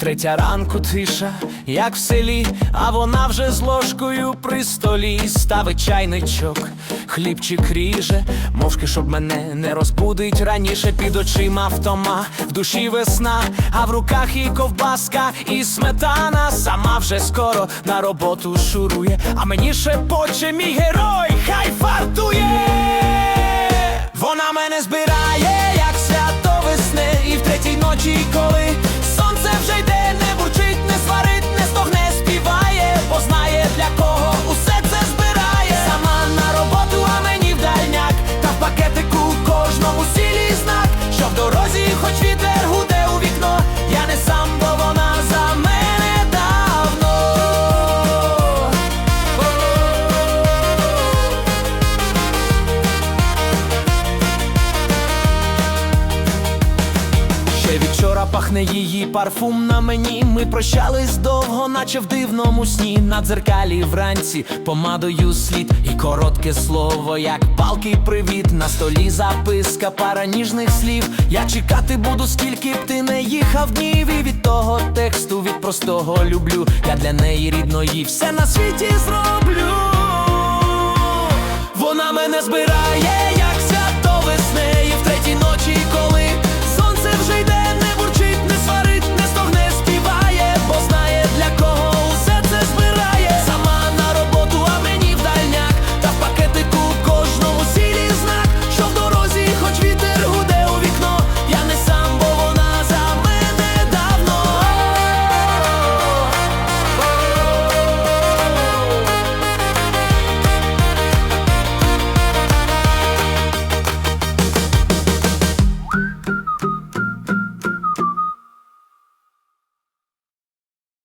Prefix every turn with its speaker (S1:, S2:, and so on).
S1: Третя ранку тиша, як в селі, а вона вже з ложкою при столі. Ставить чайничок, хлібчик ріже, мовчки, щоб мене не розбудить. Раніше під очима втома, в душі весна, а в руках і ковбаска, і сметана. Сама вже скоро на роботу шурує, а мені шепоче мій герой, вчора пахне її парфум на мені. Ми прощались довго, наче в дивному сні. На дзеркалі вранці помадою слід і коротке слово, як палкий привіт. На столі записка, пара ніжних слів. Я чекати буду, скільки б ти не їхав днів. І від того тексту, від простого люблю. Я для неї рідної все на світі зроблю. Вона мене збирає,